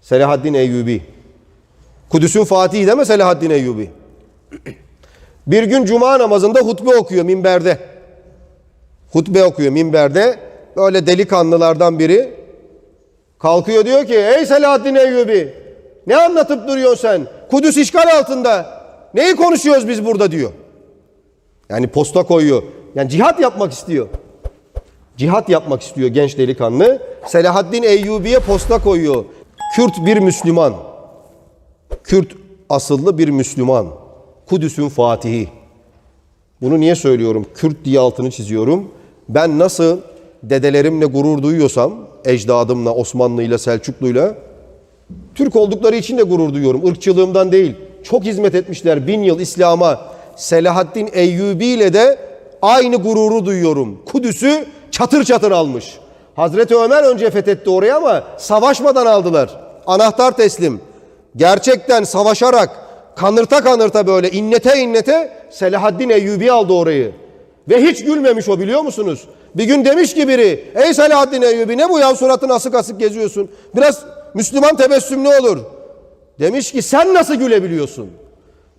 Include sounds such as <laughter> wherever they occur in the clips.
Selahaddin Eyyubi. Kudüs'ün Fatihi deme Selahaddin Eyyubi. Bir gün cuma namazında hutbe okuyor minberde. Hutbe okuyor minberde. Böyle delikanlılardan biri kalkıyor diyor ki ey Selahaddin Eyyubi ne anlatıp duruyorsun sen? Kudüs işgal altında. Neyi konuşuyoruz biz burada diyor. Yani posta koyuyor. Yani cihat yapmak istiyor. Cihat yapmak istiyor genç delikanlı. Selahaddin Eyyubi'ye posta koyuyor. Kürt bir Müslüman. Kürt asıllı bir Müslüman. Kudüs'ün fatihi. Bunu niye söylüyorum? Kürt diye altını çiziyorum. Ben nasıl dedelerimle gurur duyuyorsam, ecdadımla, Osmanlı'yla, Selçuklu'yla, Türk oldukları için de gurur duyuyorum. Irkçılığımdan değil. Çok hizmet etmişler bin yıl İslam'a. Selahaddin Eyyubi ile de aynı gururu duyuyorum. Kudüs'ü çatır çatır almış. Hazreti Ömer önce fethetti orayı ama savaşmadan aldılar. Anahtar teslim. Gerçekten savaşarak kanırta kanırta böyle innete innete Selahaddin Eyyubi aldı orayı. Ve hiç gülmemiş o biliyor musunuz? Bir gün demiş ki biri, ey Selahaddin Eyyubi ne bu ya suratın asık asık geziyorsun? Biraz Müslüman tebessümlü olur. Demiş ki sen nasıl gülebiliyorsun?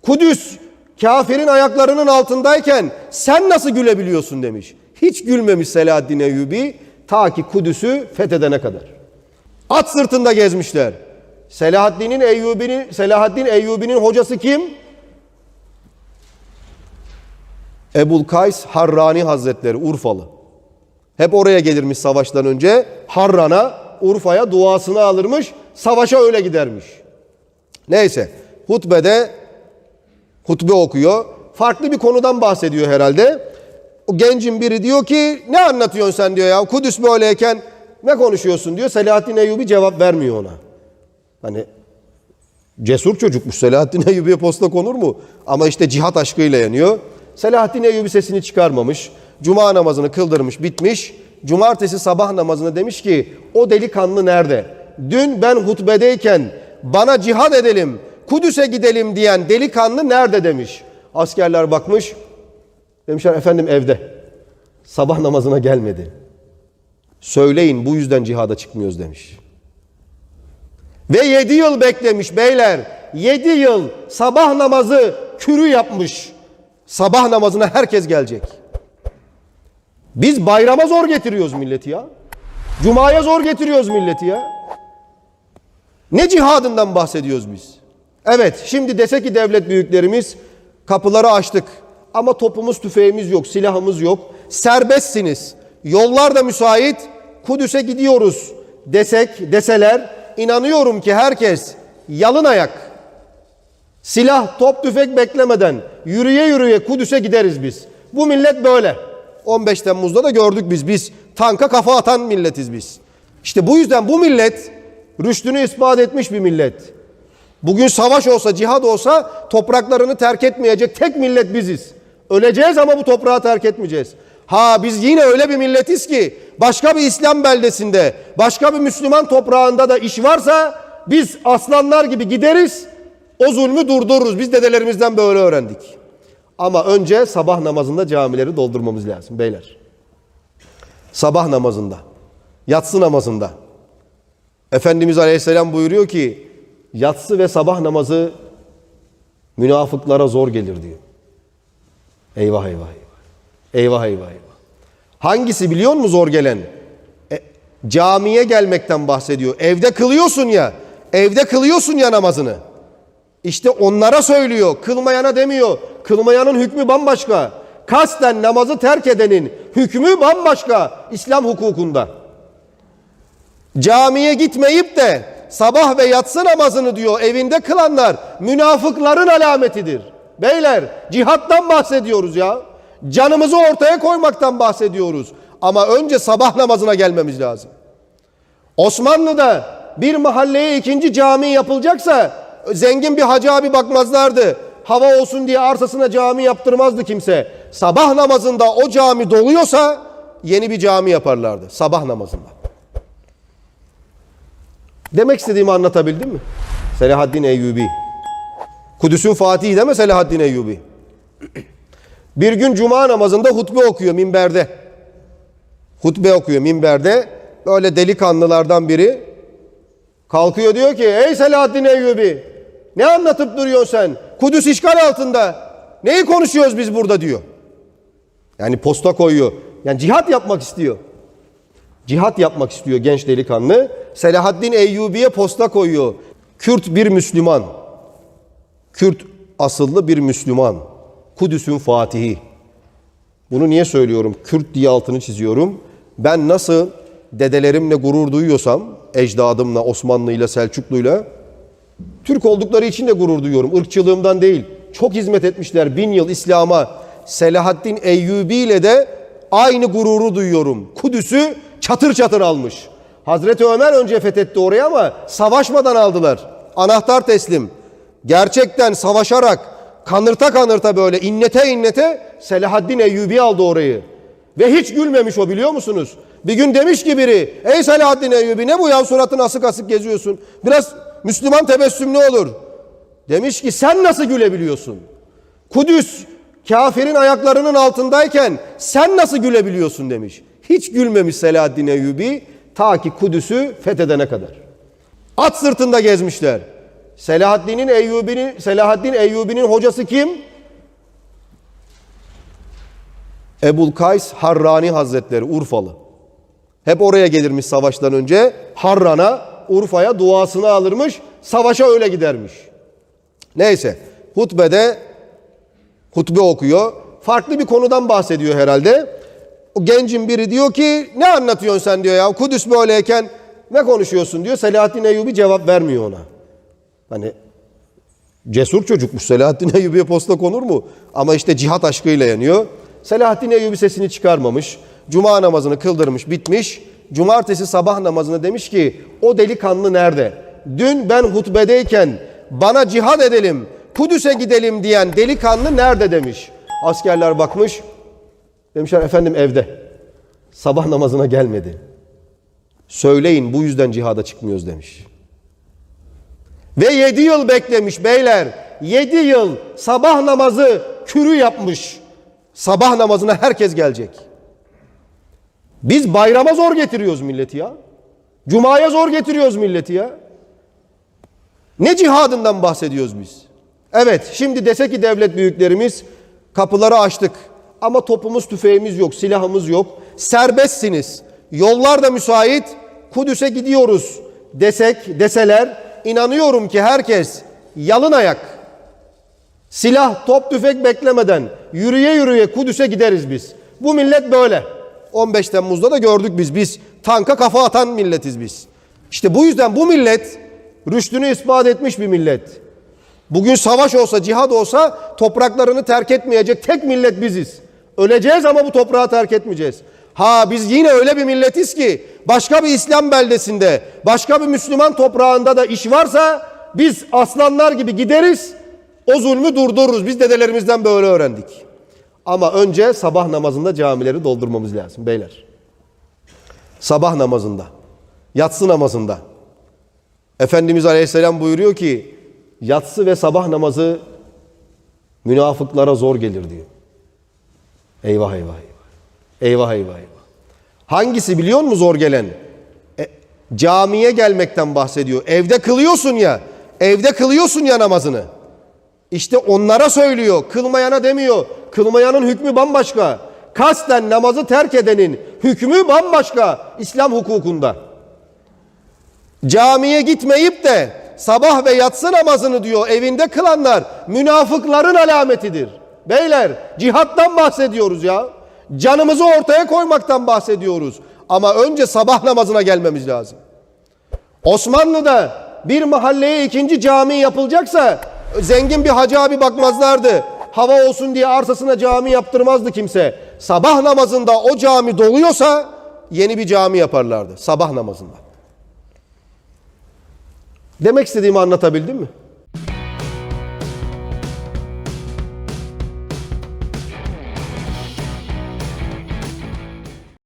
Kudüs kafirin ayaklarının altındayken sen nasıl gülebiliyorsun demiş. Hiç gülmemiş Selahaddin Eyyubi ta ki Kudüs'ü fethedene kadar. At sırtında gezmişler. Selahaddin'in Eyyubi'nin Selahaddin Eyyubi'nin hocası kim? Ebul Kays Harrani Hazretleri Urfalı. Hep oraya gelirmiş savaştan önce. Harran'a, Urfa'ya duasını alırmış. Savaşa öyle gidermiş. Neyse hutbede hutbe okuyor. Farklı bir konudan bahsediyor herhalde. O gencin biri diyor ki ne anlatıyorsun sen diyor ya Kudüs böyleyken ne konuşuyorsun diyor. Selahaddin Eyyubi cevap vermiyor ona. Hani cesur çocukmuş Selahaddin Eyyubi'ye posta konur mu? Ama işte cihat aşkıyla yanıyor. Selahaddin Eyyubi sesini çıkarmamış. Cuma namazını kıldırmış bitmiş. Cumartesi sabah namazını demiş ki o delikanlı nerede? Dün ben hutbedeyken bana cihad edelim, Kudüs'e gidelim diyen delikanlı nerede demiş. Askerler bakmış. Demişler efendim evde. Sabah namazına gelmedi. Söyleyin bu yüzden cihada çıkmıyoruz demiş. Ve yedi yıl beklemiş beyler. Yedi yıl sabah namazı kürü yapmış. Sabah namazına herkes gelecek. Biz bayrama zor getiriyoruz milleti ya. Cuma'ya zor getiriyoruz milleti ya. Ne cihadından bahsediyoruz biz? Evet şimdi dese ki devlet büyüklerimiz kapıları açtık ama topumuz tüfeğimiz yok silahımız yok serbestsiniz yollar da müsait Kudüs'e gidiyoruz desek deseler inanıyorum ki herkes yalın ayak silah top tüfek beklemeden yürüye yürüye Kudüs'e gideriz biz. Bu millet böyle. 15 Temmuz'da da gördük biz. Biz tanka kafa atan milletiz biz. İşte bu yüzden bu millet rüştünü ispat etmiş bir millet. Bugün savaş olsa, cihad olsa topraklarını terk etmeyecek tek millet biziz. Öleceğiz ama bu toprağı terk etmeyeceğiz. Ha biz yine öyle bir milletiz ki başka bir İslam beldesinde, başka bir Müslüman toprağında da iş varsa biz aslanlar gibi gideriz, o zulmü durdururuz. Biz dedelerimizden böyle öğrendik. Ama önce sabah namazında camileri doldurmamız lazım beyler. Sabah namazında, yatsı namazında. Efendimiz Aleyhisselam buyuruyor ki yatsı ve sabah namazı münafıklara zor gelir diyor. Eyvah eyvah eyvah. Eyvah eyvah. Hangisi biliyor musun zor gelen? E, camiye gelmekten bahsediyor. Evde kılıyorsun ya. Evde kılıyorsun ya namazını. İşte onlara söylüyor. Kılmayana demiyor. Kılmayanın hükmü bambaşka. Kasten namazı terk edenin hükmü bambaşka İslam hukukunda. Camiye gitmeyip de sabah ve yatsı namazını diyor evinde kılanlar münafıkların alametidir. Beyler cihattan bahsediyoruz ya. Canımızı ortaya koymaktan bahsediyoruz. Ama önce sabah namazına gelmemiz lazım. Osmanlı'da bir mahalleye ikinci cami yapılacaksa zengin bir hacı abi bakmazlardı. Hava olsun diye arsasına cami yaptırmazdı kimse. Sabah namazında o cami doluyorsa yeni bir cami yaparlardı. Sabah namazında. Demek istediğimi anlatabildim mi? Selahaddin Eyyubi. Kudüs'ün Fatihi deme Selahaddin Eyyubi. Bir gün cuma namazında hutbe okuyor minberde. Hutbe okuyor minberde. Böyle delikanlılardan biri Kalkıyor diyor ki ey Selahaddin Eyyubi ne anlatıp duruyorsun sen? Kudüs işgal altında. Neyi konuşuyoruz biz burada diyor. Yani posta koyuyor. Yani cihat yapmak istiyor. Cihat yapmak istiyor genç delikanlı. Selahaddin Eyyubi'ye posta koyuyor. Kürt bir Müslüman. Kürt asıllı bir Müslüman. Kudüs'ün fatihi. Bunu niye söylüyorum? Kürt diye altını çiziyorum. Ben nasıl dedelerimle gurur duyuyorsam, ecdadımla, Osmanlı'yla, Selçuklu'yla, Türk oldukları için de gurur duyuyorum. Irkçılığımdan değil. Çok hizmet etmişler bin yıl İslam'a. Selahaddin Eyyubi ile de aynı gururu duyuyorum. Kudüs'ü çatır çatır almış. Hazreti Ömer önce fethetti orayı ama savaşmadan aldılar. Anahtar teslim. Gerçekten savaşarak kanırta kanırta böyle innete innete Selahaddin Eyyubi aldı orayı. Ve hiç gülmemiş o biliyor musunuz? Bir gün demiş ki biri, ey Selahaddin Eyyubi ne bu ya suratın asık asık geziyorsun. Biraz Müslüman tebessümlü olur. Demiş ki sen nasıl gülebiliyorsun? Kudüs kafirin ayaklarının altındayken sen nasıl gülebiliyorsun demiş. Hiç gülmemiş Selahaddin Eyyubi ta ki Kudüs'ü fethedene kadar. At sırtında gezmişler. Selahaddin'in Eyyubi'nin Selahaddin Eyyubi'nin hocası kim? Ebul Kays Harrani Hazretleri Urfalı. Hep oraya gelirmiş savaştan önce. Harran'a, Urfa'ya duasını alırmış. Savaşa öyle gidermiş. Neyse hutbede hutbe okuyor. Farklı bir konudan bahsediyor herhalde. O gencin biri diyor ki ne anlatıyorsun sen diyor ya Kudüs böyleyken ne konuşuyorsun diyor. Selahaddin Eyyubi cevap vermiyor ona. Hani cesur çocukmuş Selahaddin <laughs> Eyyubi'ye posta konur mu? Ama işte cihat aşkıyla yanıyor. Selahaddin Eyyubi sesini çıkarmamış. Cuma namazını kıldırmış bitmiş. Cumartesi sabah namazını demiş ki o delikanlı nerede? Dün ben hutbedeyken bana cihad edelim, Kudüs'e gidelim diyen delikanlı nerede demiş. Askerler bakmış. Demişler efendim evde. Sabah namazına gelmedi. Söyleyin bu yüzden cihada çıkmıyoruz demiş. Ve yedi yıl beklemiş beyler. Yedi yıl sabah namazı kürü yapmış. Sabah namazına herkes gelecek. Biz bayrama zor getiriyoruz milleti ya. Cuma'ya zor getiriyoruz milleti ya. Ne cihadından bahsediyoruz biz? Evet şimdi dese ki devlet büyüklerimiz kapıları açtık ama topumuz tüfeğimiz yok, silahımız yok. Serbestsiniz. Yollar da müsait. Kudüs'e gidiyoruz desek, deseler inanıyorum ki herkes yalın ayak silah, top, tüfek beklemeden yürüye yürüye Kudüs'e gideriz biz. Bu millet böyle. 15 Temmuz'da da gördük biz. Biz tanka kafa atan milletiz biz. İşte bu yüzden bu millet rüştünü ispat etmiş bir millet. Bugün savaş olsa, cihad olsa topraklarını terk etmeyecek tek millet biziz. Öleceğiz ama bu toprağı terk etmeyeceğiz. Ha biz yine öyle bir milletiz ki başka bir İslam beldesinde, başka bir Müslüman toprağında da iş varsa biz aslanlar gibi gideriz, o zulmü durdururuz. Biz dedelerimizden böyle öğrendik. Ama önce sabah namazında camileri doldurmamız lazım beyler. Sabah namazında, yatsı namazında. Efendimiz Aleyhisselam buyuruyor ki yatsı ve sabah namazı münafıklara zor gelir diyor. Eyvah eyvah. Eyvah eyvah eyvah. Hangisi biliyor musun zor gelen? E, camiye gelmekten bahsediyor. Evde kılıyorsun ya. Evde kılıyorsun ya namazını. İşte onlara söylüyor. Kılmayana demiyor. Kılmayanın hükmü bambaşka. Kasten namazı terk edenin hükmü bambaşka İslam hukukunda. Camiye gitmeyip de sabah ve yatsı namazını diyor evinde kılanlar münafıkların alametidir. Beyler cihattan bahsediyoruz ya. Canımızı ortaya koymaktan bahsediyoruz. Ama önce sabah namazına gelmemiz lazım. Osmanlı'da bir mahalleye ikinci cami yapılacaksa zengin bir hacı abi bakmazlardı. Hava olsun diye arsasına cami yaptırmazdı kimse. Sabah namazında o cami doluyorsa yeni bir cami yaparlardı. Sabah namazında. Demek istediğimi anlatabildim mi?